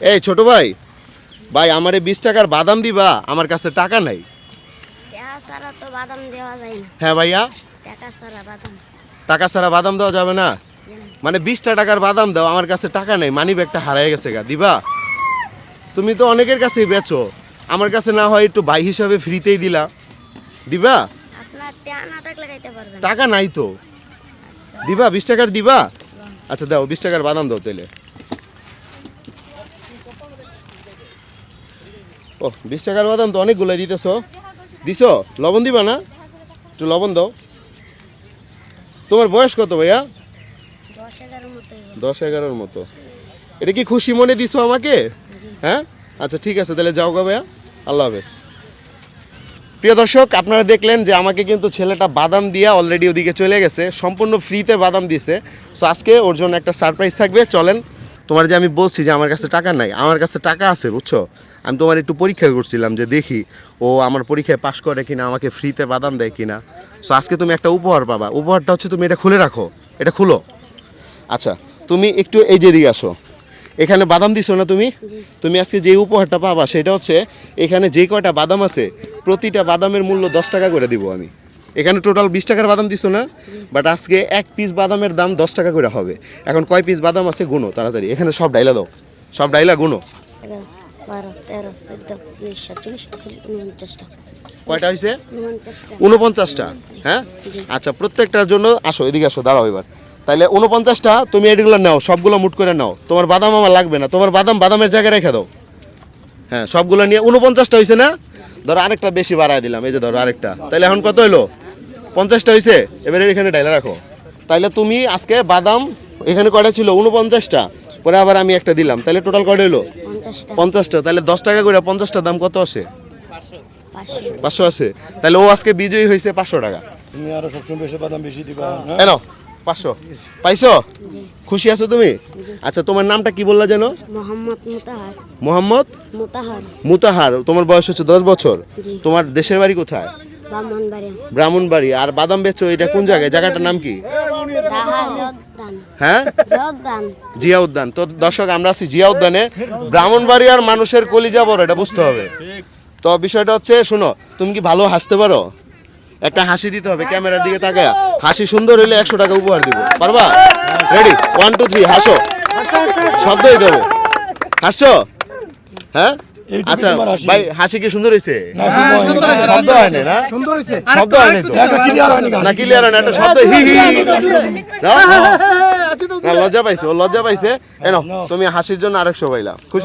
এই ছোট ভাই ভাই আমারে বিশ টাকার বাদাম দিবা আমার কাছে টাকা নাই। টাকা ছাড়া তো বাদাম দেওয়া যায় না। হ্যাঁ ভাইয়া। টাকা ছাড়া বাদাম। টাকা ছাড়া বাদাম দেওয়া যাবে না? মানে বিশটা টাকার বাদাম দাও আমার কাছে টাকা নেই মানি ব্যাগটা হারাই গেছে গা দিবা? তুমি তো অনেকের কাছেই বেচো আমার কাছে না হয় একটু ভাই হিসাবে ফ্রিতেই দিলা। দিবা? আপনার টাকা না থাকলে পারবেন টাকা নাই তো। দিবা বিশ টাকার দিবা? আচ্ছা দাও বিশ টাকার বাদাম দাও তাহলে ও বিশ টাকার বাদাম তো অনেক অনেকগুলো দিতেছো। দিছো? লবণ দিবা না? একটু লবণ দাও। তোমার বয়স কত ভাইয়া? দশ এগারোর দশ এগারোর মতো। এটা কি খুশি মনে দিছো আমাকে? হ্যাঁ? আচ্ছা ঠিক আছে তাহলে যাও গা ভাইয়া। আল্লাহ হাফেজ। প্রিয় দর্শক আপনারা দেখলেন যে আমাকে কিন্তু ছেলেটা বাদাম দিয়া অলরেডি ওদিকে চলে গেছে। সম্পূর্ণ ফ্রিতে বাদাম দিছে। সো আজকে ওর জন্য একটা সারপ্রাইজ থাকবে। চলেন তোমার যে আমি বলছি যে আমার কাছে টাকা নাই আমার কাছে টাকা আছে বুঝছ? আমি তোমার একটু পরীক্ষা করছিলাম যে দেখি ও আমার পরীক্ষায় পাশ করে কিনা আমাকে ফ্রিতে বাদাম দেয় কিনা। সো আজকে তুমি একটা উপহার পাবা। উপহারটা হচ্ছে তুমি এটা খুলে রাখো। এটা খুলো। আচ্ছা তুমি একটু এই যে দিকে আসো। এখানে বাদাম দিছো না তুমি? তুমি আজকে যে উপহারটা পাবা সেটা হচ্ছে এখানে যে কয়টা বাদাম আছে প্রতিটা বাদামের মূল্য দশ টাকা করে দিব আমি। এখানে টোটাল বিশ টাকার বাদাম দিছো না? বাট আজকে এক পিস বাদামের দাম দশ টাকা করে হবে। এখন কয় পিস বাদাম আছে? গুনো তাড়াতাড়ি। এখানে সব ডাইলা দাও। সব ডাইলা গুনো। বারো তেরো চোদ্দ উনিশ সাতচল্লিশ আটচল্লিশ উনপঞ্চাশটা। কয়টা হয়েছে উনপঞ্চাশটা। হ্যাঁ? আচ্ছা প্রত্যেকটার জন্য আসো এদিকে আসো দাঁড়াও এবার। তাহলে উনপঞ্চাশটা তুমি এগুলো নাও সবগুলো মুট করে নাও। তোমার বাদাম আমার লাগবে না তোমার বাদাম বাদামের জায়গায় রেখে দাও। হ্যাঁ সবগুলো নিয়ে উনপঞ্চাশটা হয়েছে না? ধরো আরেকটা বেশি বাড়ায় দিলাম এই যে ধরো আরেকটা। তাহলে এখন কত হইল? পঞ্চাশটা হয়েছে এবারে এখানে ডাইলা রাখো। তাহলে তুমি আজকে বাদাম এখানে কয়টা ছিল? উনপঞ্চাশটা পরে আবার আমি একটা দিলাম। তাহলে টোটাল কয়টা হইল? পঞ্চাশটা। পঞ্চাশটা? তাহলে দশ টাকা করে পঞ্চাশটা দাম কত আসে? পাঁচশো। আছে তাহলে ও আজকে বিজয়ী হয়েছে পাঁচশো টাকা। তুমি আরও সবসময় বেশি বাদাম বেশি দিবা হ্যাঁ? এনো পাঁচশো। পাইছো? খুশি আছো তুমি? আচ্ছা তোমার নামটা কি বললা যেন? মোহাম্মদ মুতাহার। মুতাহার। মুতাহার। তোমার বয়স হচ্ছে দশ বছর। তোমার দেশের বাড়ি কোথায়? ব্রাহ্মণবাড়ি আর বাদাম বেচো এটা কোন জায়গায়? জায়গাটার নাম কি? হ্যাঁ? জিয়া উদ্যান তো দর্শক আমরা আছি জিয়া উদ্যানে ব্রাহ্মণবাড়ি আর মানুষের কলিজা বড় এটা বুঝতে হবে। তো বিষয়টা হচ্ছে শোনো তুমি কি ভালো হাসতে পারো? একটা হাসি দিতে হবে ক্যামেরার দিকে তাকায়। হাসি সুন্দর হলে একশো টাকা উপহার দিব। পারবা? রেডি ওয়ান টু থ্রি হাসো। শব্দই দেবো হাসছো? হ্যাঁ? আচ্ছা ভাই হাসি কি সুন্দর হয়েছে। শব্দ হয় না না শব্দ হয় না। না ক্লিয়ার হয় না একটা শব্দ হি হি লজ্জা পাইছে ও লজ্জা পাইছে এনো তুমি হাসির জন্য আরেকশো পাইলা খুশি